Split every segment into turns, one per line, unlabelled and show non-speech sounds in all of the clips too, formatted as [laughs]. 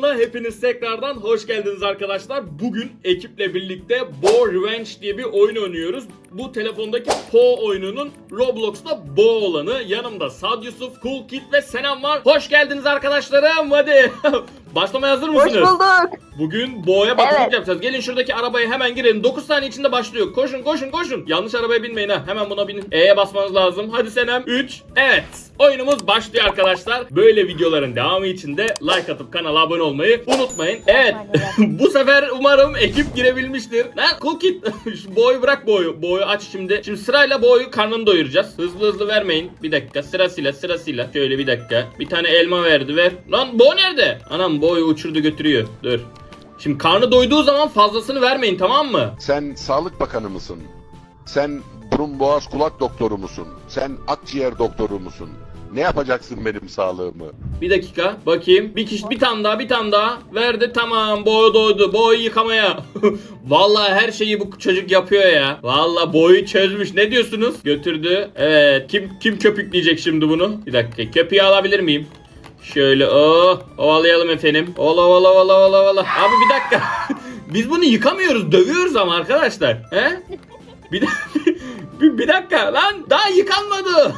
kanalına hepiniz tekrardan hoş geldiniz arkadaşlar. Bugün ekiple birlikte Bo Revenge diye bir oyun oynuyoruz. Bu telefondaki Po oyununun Roblox'ta Bo olanı. Yanımda Sad Yusuf, Cool Kid ve Senem var. Hoş geldiniz arkadaşlarım. Hadi [laughs] başlamaya hazır
Hoş
mısınız?
bulduk.
Bugün Bo'ya bakımlık
Evet.
yapacağız. Gelin şuradaki arabaya hemen girelim. 9 saniye içinde başlıyor. Koşun koşun koşun. Yanlış arabaya binmeyin ha. Hemen buna binin. E'ye basmanız lazım. Hadi Senem. 3. Evet. Oyunumuz başlıyor arkadaşlar. Böyle videoların devamı için de like atıp kanala abone olmayı unutmayın. Evet. [laughs] Bu sefer umarım ekip girebilmiştir. Lan cool kid. [laughs] Şu boyu bırak boyu. Boyu aç şimdi. Şimdi sırayla boyu karnını doyuracağız. Hızlı hızlı vermeyin. Bir dakika sırasıyla sırasıyla. Şöyle bir dakika. Bir tane elma verdi ver. Lan boy nerede? Anam boyu uçurdu götürüyor. Dur. Şimdi karnı doyduğu zaman fazlasını vermeyin tamam mı?
Sen sağlık bakanı mısın? Sen burun boğaz kulak doktoru musun? Sen akciğer doktoru musun? Ne yapacaksın benim sağlığımı?
Bir dakika bakayım. Bir kişi bir tane daha bir tane daha verdi tamam boy doydu boy yıkamaya. [laughs] Vallahi her şeyi bu çocuk yapıyor ya. Vallahi boyu çözmüş. Ne diyorsunuz? Götürdü. Evet kim kim köpükleyecek şimdi bunu? Bir dakika köpüğü alabilir miyim? Şöyle oh ovalayalım efendim. Ola ola ola ola ola. Abi bir dakika. [laughs] Biz bunu yıkamıyoruz dövüyoruz ama arkadaşlar. He? Bir, [laughs] bir, bir dakika lan daha yıkanmadı.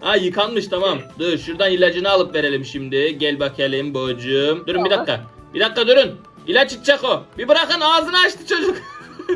Ha yıkanmış tamam. Dur şuradan ilacını alıp verelim şimdi. Gel bakalım bocuğum. Durun bir dakika. Bir dakika durun. İlaç içecek o. Bir bırakın ağzını açtı çocuk.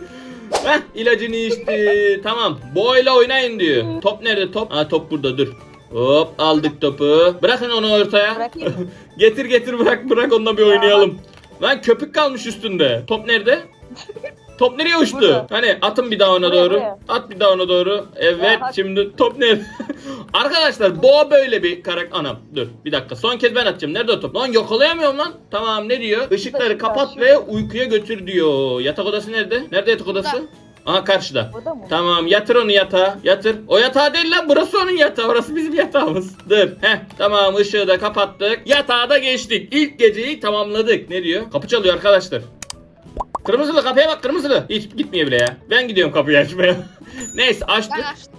[laughs] Heh ilacını içti. Tamam. Boyla oynayın diyor. Top nerede top? Ha top burada dur. Hop aldık topu. Bırakın onu ortaya. [laughs] Getir getir bırak bırak onunla bir oynayalım. Lan köpük kalmış üstünde. Top nerede? [laughs] Top nereye uçtu?
Burada.
Hani atın bir daha ona
Buraya,
doğru.
buraya.
At bir daha ona doğru. Evet
Ya,
şimdi top nerede? [laughs] Arkadaşlar boğa böyle bir karakter. Anam dur bir dakika son kez ben atacağım. Nerede o top? Lan yakalayamıyorum lan. Tamam ne diyor? Işıkları
Işıklar,
kapat ve uykuya götür diyor. Yatak odası nerede? Nerede yatak odası? Aha karşıda.
Burada mı?
Tamam yatır onu yatağa. Yatır. O yatağı değil lan burası onun yatağı. Orası bizim yatağımız. Dur. Heh tamam ışığı da kapattık. Yatağa da geçtik. İlk geceyi tamamladık. Ne diyor? Kapı çalıyor arkadaşlar. Kırmızılı kapıya bak kırmızılı. Hiç gitmiyor bile ya. Ben gidiyorum kapıyı açmaya. [laughs] Neyse açtık.
Ben açtım.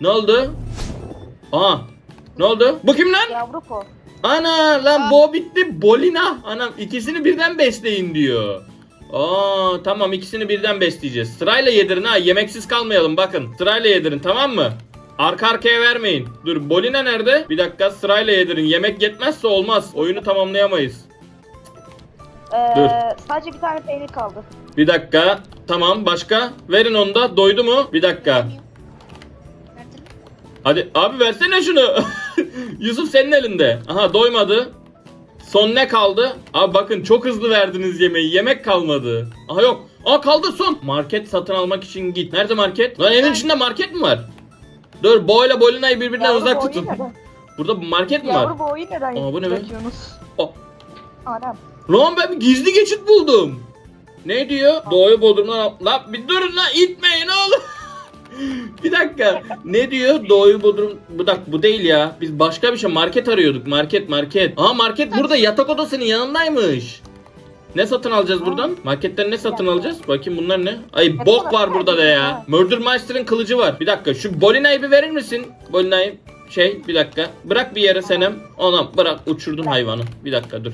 Ne oldu? Aa. Ne oldu? Bu kim lan?
Yavru ko.
Ana lan
Aa.
bo bitti. Bolina. Anam ikisini birden besleyin diyor. Aa tamam ikisini birden besleyeceğiz. Sırayla yedirin ha yemeksiz kalmayalım bakın. Sırayla yedirin tamam mı? Arka arkaya vermeyin. Dur Bolina nerede? Bir dakika sırayla yedirin. Yemek yetmezse olmaz. Oyunu tamamlayamayız.
Ee. Sadece bir tane peynir kaldı.
Bir dakika. Tamam başka. Verin onu da. Doydu mu? Bir dakika.
Verdin.
Hadi abi versene şunu. [laughs] Yusuf senin elinde. Aha doymadı. Son ne kaldı? Abi bakın çok hızlı verdiniz yemeği. Yemek kalmadı. Aha yok. Aa kaldı son. Market satın almak için git. Nerede market? Lan evin içinde market mi var? Dur boyla bolinayı birbirinden
Yavru
uzak tutun.
neden?
Burada market mi
Yavru
var?
boğayı neden
Aa, bu ne be?
bırakıyorsunuz?
Aa,
Anam.
Lan ben bir gizli geçit buldum. Ne diyor? Doğuyu Bodrum'dan... Lan bir durun lan itmeyin oğlum. [laughs] bir dakika. Ne diyor? Doğuyu Bodrum... Bu dakika bu değil ya. Biz başka bir şey market arıyorduk. Market market. Aha market burada yatak odasının yanındaymış. Ne satın alacağız buradan? Marketten ne satın alacağız? Bakayım bunlar ne? Ay bok var burada da ya. Murder Master'ın kılıcı var. Bir dakika şu Bolina'yı bir verir misin? Bolina'yı şey bir dakika. Bırak bir yere Senem. Ona bırak uçurdun hayvanı. Bir dakika dur.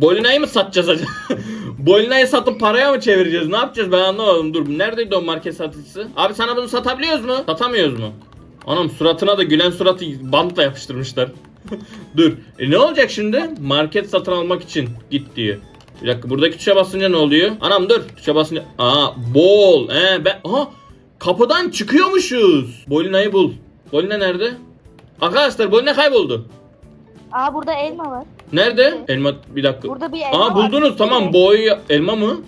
Bolina'yı mı satacağız acaba? [laughs] Bolina'yı satıp paraya mı çevireceğiz? Ne yapacağız ben anlamadım. Dur neredeydi o market satıcısı? Abi sana bunu satabiliyoruz mu? Satamıyoruz mu? Anam suratına da gülen suratı bantla yapıştırmışlar. [laughs] Dur. E ne olacak şimdi? Market satın almak için git diyor. Bir dakika buradaki tuşa basınca ne oluyor? Anam dur. Tuşa basınca. Aa bol. He ben. Aha kapıdan çıkıyormuşuz. Bolina'yı bul. Bolina nerede? Arkadaşlar Bolina kayboldu.
Aa burada elma var.
Nerede? Elma bir dakika.
Burada bir elma
Aa
var.
buldunuz tamam boy elma mı?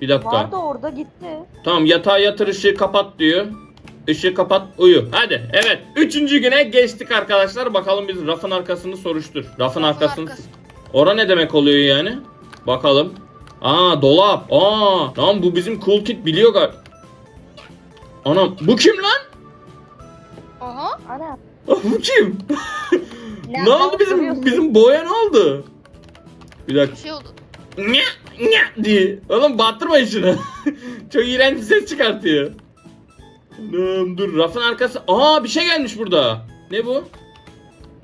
Bir dakika.
Vardı orada gitti.
Tamam yatağa yatır ışığı kapat diyor. Işığı kapat uyu. Hadi evet. Üçüncü güne geçtik arkadaşlar. Bakalım biz rafın arkasını soruştur. Rafın arkasını.
arkası.
Ora ne demek oluyor yani? Bakalım. Aa dolap. Aa tamam bu bizim cool kid biliyor gal. Anam bu kim lan?
Aha.
Anam. [laughs]
bu kim?
Ne
ne oldu bizim bizim boya ne oldu? Bir dakika.
Bir şey oldu.
Nya nya diye. Oğlum battırmayın şunu. [laughs] Çok iğrenç bir ses çıkartıyor. Anam dur rafın arkası. Aa bir şey gelmiş burada. Ne bu?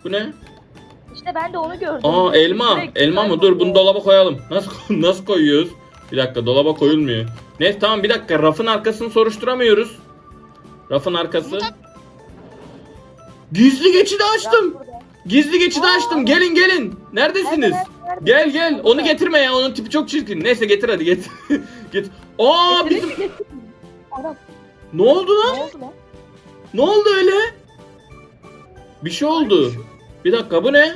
Bu ne?
İşte ben de onu gördüm.
Aa elma.
Direkt
Elma mı? Dur bunu dolaba koyalım. Nasıl [laughs] nasıl koyuyoruz? Bir dakika dolaba koyulmuyor. Neyse tamam bir dakika rafın arkasını soruşturamıyoruz. Rafın arkası. Gizli geçidi açtım. Gizli geçidi
Aa.
açtım. Gelin gelin. Neredesiniz?
Nerede, nerede?
Gel gel. Onu getirme ya. Onun tipi çok çirkin. Neyse getir hadi getir. [laughs] Git. Aa bizim ne oldu lan?
ne oldu lan?
Ne oldu öyle? Bir şey oldu. Bir dakika bu ne?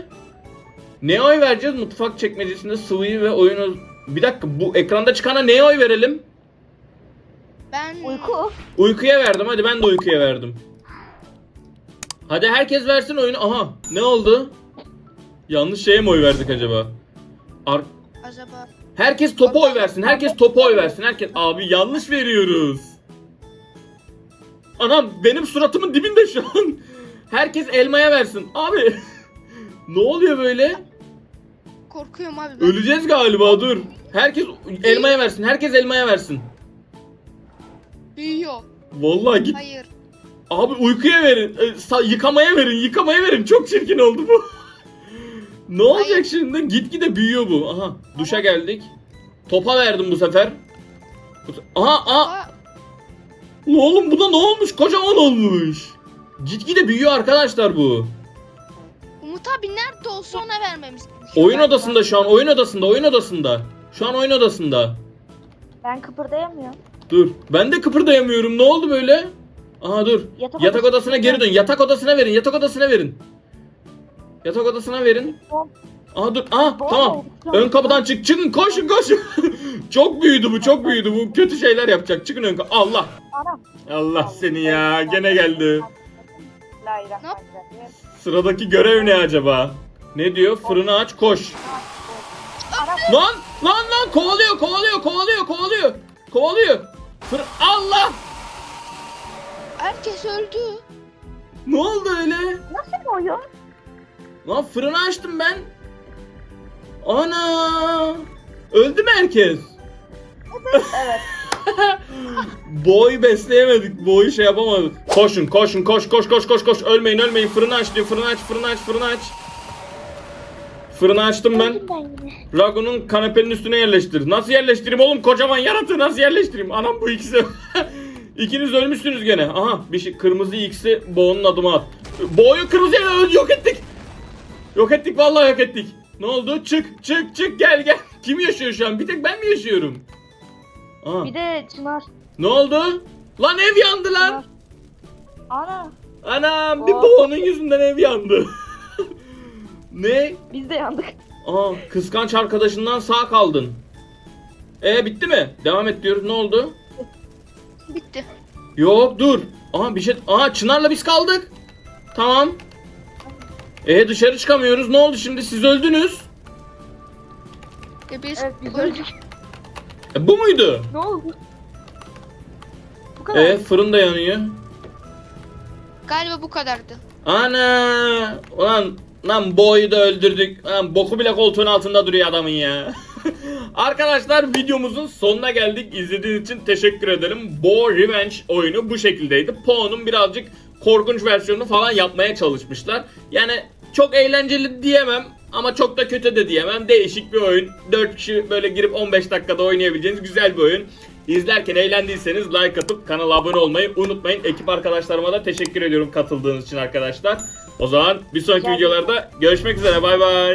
Neye oy vereceğiz? Mutfak çekmecesinde sıvıyı ve oyunu... Bir dakika bu ekranda çıkana neye oy verelim?
Ben
Uyku.
Uykuya verdim hadi ben de uykuya verdim. Hadi herkes versin oyunu. Aha ne oldu? Yanlış şeye mi oy verdik acaba? Ar-
acaba
herkes topa oy versin. Herkes topa oy versin. Herkes abi yanlış veriyoruz. Anam benim suratımın dibinde şu an. Herkes elmaya versin. Abi [laughs] ne oluyor böyle?
korkuyorum abi ben.
Öleceğiz galiba dur. Herkes elmaya versin. Herkes elmaya versin.
Büyüyor.
Vallahi git.
Hayır.
Abi uykuya verin. e, sa- yıkamaya verin. Yıkamaya verin. Çok çirkin oldu bu. [laughs] ne olacak
Hayır.
şimdi? Gitgide büyüyor bu. Aha duşa geldik. Topa verdim bu sefer. Aha aha.
Aa,
Ne oğlum bu da ne olmuş? Kocaman olmuş. Gitgide büyüyor arkadaşlar bu.
Umut abi nerede olsa ona vermemiz.
Oyun odasında şu an. Oyun odasında. Oyun odasında. Şu an oyun odasında.
Ben kıpırdayamıyorum.
Dur. Ben de kıpırdayamıyorum. Ne oldu böyle? Aha dur.
Yatak,
Yatak
odası-
odasına geri dön. Yatak odasına verin. Yatak odasına verin. Yatak odasına verin. Aha dur. Aha
Bom.
tamam. Ön kapıdan çık. Çıkın koşun koşun. [laughs] çok büyüdü bu çok büyüdü bu. Kötü şeyler yapacak. Çıkın ön kapı. Allah. Allah seni ya. Gene geldi. Sıradaki görev ne acaba? Ne diyor? Fırını aç koş.
Anam.
Lan lan lan kovalıyor kovalıyor kovalıyor kovalıyor. Kovalıyor. Fır Allah.
Herkes öldü.
Ne oldu öyle?
Nasıl bir oyun?
Lan fırını açtım ben. Ana! Öldü mü herkes?
Evet. [laughs]
Boy besleyemedik. Boyu şey yapamadık. Koşun koşun koş koş koş koş koş. Ölmeyin ölmeyin. Fırını aç diyor. Fırını aç fırını aç fırını aç. Fırını açtım ben. Ragun'un kanepenin üstüne yerleştir. Nasıl yerleştireyim oğlum? Kocaman yaratığı nasıl yerleştireyim? Anam bu ikisi. [laughs] İkiniz ölmüşsünüz gene. Aha bir şey kırmızı X'i Bo'nun adıma at. Bo'yu kırmızıya ö- yok ettik. Yok ettik vallahi yok ettik. Ne oldu? Çık çık çık gel gel. [laughs] Kim yaşıyor şu an? Bir tek ben mi yaşıyorum? Aha.
Bir de Çınar.
Ne oldu? Lan ev yandı lan.
Ana.
Anam bir. Bo'nun yüzünden ev yandı. [laughs] ne?
Biz de yandık.
Aa kıskanç arkadaşından sağ kaldın. E bitti mi? Devam et diyoruz. Ne oldu?
Bitti.
Yok dur. Aha bir şey. Aha Çınar'la biz kaldık. Tamam. E dışarı çıkamıyoruz. Ne oldu şimdi? Siz öldünüz.
E biz
Evet biz
öldük.
öldük.
E, bu muydu?
Ne oldu? Bu kadar.
E fırın da yanıyor.
Galiba bu kadardı.
Ana! Ulan lan boyu da öldürdük. Lan boku bile koltuğun altında duruyor adamın ya. Arkadaşlar videomuzun sonuna geldik. İzlediğiniz için teşekkür ederim. Bo Revenge oyunu bu şekildeydi. Po'nun birazcık korkunç versiyonunu falan yapmaya çalışmışlar. Yani çok eğlenceli diyemem ama çok da kötü de diyemem. Değişik bir oyun. 4 kişi böyle girip 15 dakikada oynayabileceğiniz güzel bir oyun. İzlerken eğlendiyseniz like atıp kanala abone olmayı unutmayın. Ekip arkadaşlarıma da teşekkür ediyorum katıldığınız için arkadaşlar. O zaman bir sonraki videolarda görüşmek üzere. Bay bay.